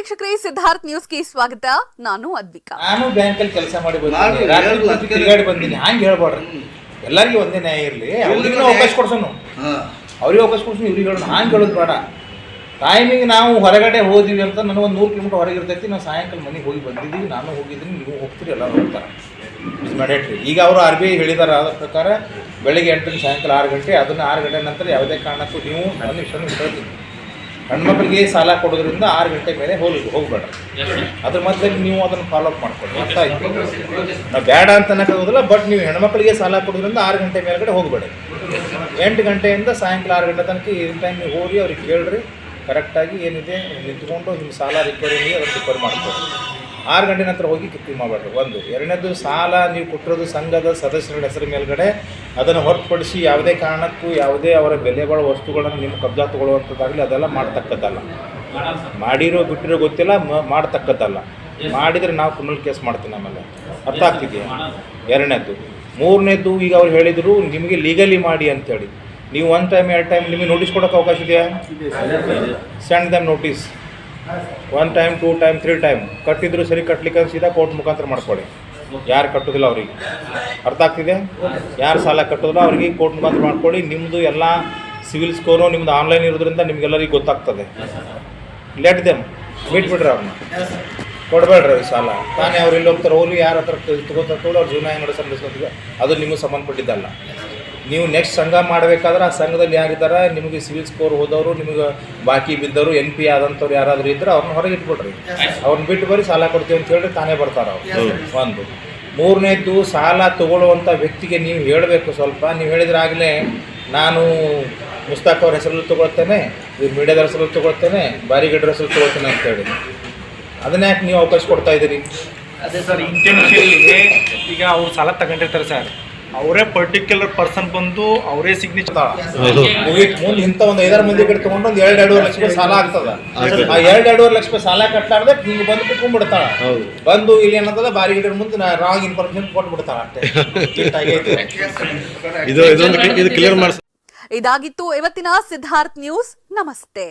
ವೀಕ್ಷಕರೇ ಸಿದ್ಧಾರ್ಥ್ ನ್ಯೂಸ್ಗೆ ಸ್ವಾಗತ. ನಾನು ಅದ್ವಿಕಾ. ನಾನು ಬ್ಯಾಂಕಲ್ಲಿ ಕೆಲಸ ಮಾಡಿ ರಾತ್ರಿ ಪೂರ್ತಿ ತಿರುಗಾಡಿ ಬಂದೀನಿ ಹಂಗೆ ಹೇಳ್ಬೇಡ್ರಿ ಎಲ್ಲರಿಗೂ ಒಂದೇ ನ್ಯಾಯ ಇರಲಿ. ಅವ್ರಿಗೂ ಅವಕಾಶ ಕೊಡ್ಸೋನು. ಹಾ. ಅವ್ರಿಗೆ ಅವಕಾಶ ಕೊಡ್ಸೋನು ಇವ್ರಿಗೆ ಹೇಳೋಣ ಹಂಗೆ ಹೇಳೋದು ಬೇಡ. ಟೈಮಿಗೆ ನಾವು ಹೊರಗಡೆ ಹೋದಿವಿ ಅಂತ ನನಗೆ ಒಂದು ನೂರು ಕಿಲೋಮೀಟರ್ ಹೊರಗೆ ಇರ್ತೈತಿ. ನಾವು ಸಾಯಂಕಾಲ ಮನೆಗೆ ಹೋಗಿ ಬಂದಿದ್ದೀವಿ ನಾನು ಹೋಗಿದ್ದೀನಿ. ನೀವು ಹೋಗ್ತೀರಿ ಎಲ್ಲರೂ ಹೋಗ್ತಾರೆ. ಇಸ್ ಮ್ಯಾಡೇಟ್ರಿ ಈಗ ಅವರು ಆರ್ ಬಿ ಐ ಹೇಳಿದಾರೆ ಅದ್ರ ಪ್ರಕಾರ ಬೆಳಿಗ್ಗೆ ಎಂಟರಿಂದ ಸಾಯಂಕಾಲ ಆರು ಗಂಟೆ. ಅದನ್ನು ಆರು ಗಂಟೆ ನಂತರ ಯಾವುದೇ ಕಾರಣಕ್ಕೂ ನೀವು ನಾನು ಇಷ್ಟನ್ನು ಹೇಳ್ತೀನಿ ಹೆಣ್ಮಕ್ಳಿಗೆ ಸಾಲ ಕೊಡೋದ್ರಿಂದ ಆರು ಗಂಟೆ ಮೇಲೆ ಹೋಗಿ ಹೋಗ್ಬೇಡ. ಅದ್ರ ಮಧ್ಯದಲ್ಲಿ ನೀವು ಅದನ್ನು ಫಾಲೋ ಅಪ್ ಮಾಡ್ಕೊಳ್ಳಿ. ಅರ್ಥ ಆಯ್ತು? ನಾವು ಬೇಡ ಅಂತ ಅನ್ನೋಕ್ಕಾಗೋದಿಲ್ಲ ಬಟ್ ನೀವು ಹೆಣ್ಮಕ್ಳಿಗೆ ಸಾಲ ಕೊಡೋದ್ರಿಂದ ಆರು ಗಂಟೆ ಮೇಲ್ಗಡೆ ಹೋಗಬೇಡಿ. ಎಂಟು ಗಂಟೆಯಿಂದ ಸಾಯಂಕಾಲ ಆರು ಗಂಟೆ ತನಕ ಈ ಟೈಮ್ ನೀವು ಹೋಗಿ ಅವ್ರಿಗೆ ಕೇಳ್ರಿ ಕರೆಕ್ಟಾಗಿ ಏನಿದೆ ನಿಂತ್ಕೊಂಡು ನಿಮ್ಮ ಸಾಲ ಇದೆ ಅದನ್ನು ರಿಕವರಿ ಮಾಡ್ಕೊಳ್ಳಿ ಆರು ಗಂಟೆ ನಂತರ ಹೋಗಿ ಕಿತ್ತಿ ಮಾಡಬೇಡ್ರಿ ಒಂದು ಎರಡನೇದು ಸಾಲ ನೀವು ಕೊಟ್ಟಿರೋದು ಸಂಘದ ಸದಸ್ಯರ ಹೆಸರು ಮೇಲ್ಗಡೆ ಅದನ್ನು ಹೊರತುಪಡಿಸಿ ಯಾವುದೇ ಕಾರಣಕ್ಕೂ ಯಾವುದೇ ಅವರ ಬೆಲೆ ಬಾಳೋ ವಸ್ತುಗಳನ್ನು ನಿಮ್ಮ ಕಬ್ಜಾ ತಗೊಳ್ಳುವಂಥದ್ದಾಗಲಿ ಅದೆಲ್ಲ ಮಾಡ್ತಕ್ಕದ್ದಲ್ಲ. ಮಾಡಿರೋ ಬಿಟ್ಟಿರೋ ಗೊತ್ತಿಲ್ಲ ಮ- ಮಾಡ್ತಕ್ಕದ್ದಲ್ಲ. ಮಾಡಿದರೆ ನಾವು ಕ್ರಿಮಿನಲ್ ಕೇಸ್ ಮಾಡ್ತೀನಿ ಆಮೇಲೆ ಅರ್ಥ ಆಗ್ತಿದೆಯಾ? ಎರಡನೇದ್ದು ಮೂರನೇದ್ದು ಈಗ ಅವ್ರು ಹೇಳಿದರು ನಿಮಗೆ ಲೀಗಲಿ ಮಾಡಿ ಅಂತೇಳಿ ನೀವು ಒನ್ ಟೈಮ್ ಎರಡು ಟೈಮ್ ನಿಮಗೆ ನೋಟಿಸ್ ಕೊಡೋಕೆ ಅವಕಾಶ ಇದೆಯಾ? Send them notice one time two time three time ಕಟ್ಟಿದ್ರು ಸರಿ, ಕಟ್ಲಿಕ್ಕೆ ಸೀದಾ ಕೋರ್ಟ್ ಮುಖಾಂತರ ಮಾಡ್ಕೊಳ್ಳಿ. ಯಾರು ಕಟ್ಟೋದಿಲ್ಲ ಅವ್ರಿಗೆ? ಅರ್ಥ ಆಗ್ತಿದೆ? ಯಾರು ಸಾಲ ಕಟ್ಟೋದಿಲ್ಲ ಅವ್ರಿಗೆ ಕೋರ್ಟ್ ಮುಖಾಂತರ ಮಾಡ್ಕೊಳ್ಳಿ. ನಿಮ್ಮದು ಎಲ್ಲ ಸಿವಿಲ್ ಸ್ಕೋರು ನಿಮ್ಮದು ಆನ್ಲೈನ್ ಇರೋದ್ರಿಂದ ನಿಮಗೆಲ್ಲರಿಗೆ ಗೊತ್ತಾಗ್ತದೆ. ಲೆಟ್ ದೆಮ್ ಬಿಟ್ಬಿಡ್ರಿ ಅವ್ರನ್ನ. ಕೊಡಬೇಡ್ರಿ ಸಾಲ. ತಾನೇ ಅವ್ರು ಇಲ್ಲಿ ಹೋಗ್ತಾರೆ. ಹೋಗ್ಲಿ ಯಾರ ಹತ್ರ ತಗೋತಾರೆ ಅವ್ರ ಜೀವನ ನಡೆಸಲು ನಡೆಸ್ಕೊತೀವಿ ಅದು ನಿಮಗೆ ಸಂಬಂಧಪಟ್ಟಿದ್ದಲ್ಲ. ನೀವು ನೆಕ್ಸ್ಟ್ ಸಂಘ ಮಾಡಬೇಕಾದ್ರೆ ಆ ಸಂಘದಲ್ಲಿ ಯಾರಿದ್ದಾರೆ ನಿಮಗೆ ಸಿವಿಲ್ ಸ್ಕೋರ್ ಹೋದವರು ನಿಮಗೆ ಬಾಕಿ ಬಿದ್ದವರು ಎನ್ ಪಿ ಆದಂಥವ್ರು ಯಾರಾದರೂ ಇದ್ದರೆ ಅವ್ರನ್ನ ಹೊರಗೆ ಇಟ್ಬಿಡ್ರಿ. ಅವ್ರನ್ನ ಬಿಟ್ಟು ಬರೀ ಸಾಲ ಕೊಡ್ತೀವಿ ಅಂತ ಹೇಳಿದ್ರೆ ತಾನೇ ಬರ್ತಾರೆ ಅವ್ರು. ಒಂದು. ಮೂರನೇದ್ದು ಸಾಲ ತಗೊಳ್ಳುವಂಥ ವ್ಯಕ್ತಿಗೆ ನೀವು ಹೇಳಬೇಕು ಸ್ವಲ್ಪ. ನೀವು ಹೇಳಿದ್ರಾಗಲೇ ನಾನು ಮುಸ್ತಾಕ್ ಅವ್ರ ಹೆಸರಲ್ಲಿ ತೊಗೊಳ್ತೇನೆ ಇವ್ರು ಮೀಡಿಯಾದ ಹೆಸರಲ್ಲಿ ತೊಗೊಳ್ತೇನೆ ಬಾರಿಗಡ್ರ ಹೆಸರು ತೊಗೊಳ್ತೇನೆ ಅಂತ ಹೇಳಿ. ಅದನ್ನ ಯಾಕೆ ನೀವು ಅವಕಾಶ ಕೊಡ್ತಾ ಇದ್ದೀರಿ? ಅದೇ ಸರ್ ಇಂಟೆನ್ಷಿಯಲ್ ಈಗ ಅವ್ರು ಸಾಲ ತಗೊಂಡಿರ್ತಾರೆ ಸರ್. ಅವರೇ ಪರ್ಟಿಕ್ಯುಲರ್ ಪರ್ಸನ್ ಬಂದು ಅವರೇ ಸಿಗ್ನೇಚರ್ ಮುಂದೆ ಇಂಥ ಒಂದು ಐದಾರು ಮಂದಿ ಕಡೆ ತೊಗೊಂಡು ಒಂದು ಎರಡ್ ಎರಡೂವರೆ ಲಕ್ಷ ರೂಪಾಯಿ ಸಾಲ ಆಗ್ತದ. ಆ ಎರಡು ಎರಡೂವರೆ ಲಕ್ಷ ರೂಪಾಯಿ ಸಾಲ ಕಟ್ಲಾರ್ದೆ ಹಿಂಗೆ ಬಂದು ಕುತ್ಕೊಂಡ್ಬಿಡ್ತಾಳ. ಬಂದು ಇಲ್ಲಿ ಏನಂತದ ಬಾರಿ ಗಿಡ ಮುಂದೆ ನಾ ರಾಂಗ್ ಇನ್ಫಾರ್ಮೇಶನ್ ಕೊಟ್ಬಿಡ್ತಾಳ ಅಷ್ಟೇ. ಇದು ಇದೊಂದು ಕ್ಲಿಯರ್ ಮಾಡಿಸ್ ಇದಾಗಿತ್ತು ಇವತ್ತಿನ ಸಿದ್ಧಾರ್ಥ್ ನ್ಯೂಸ್. ನಮಸ್ತೆ.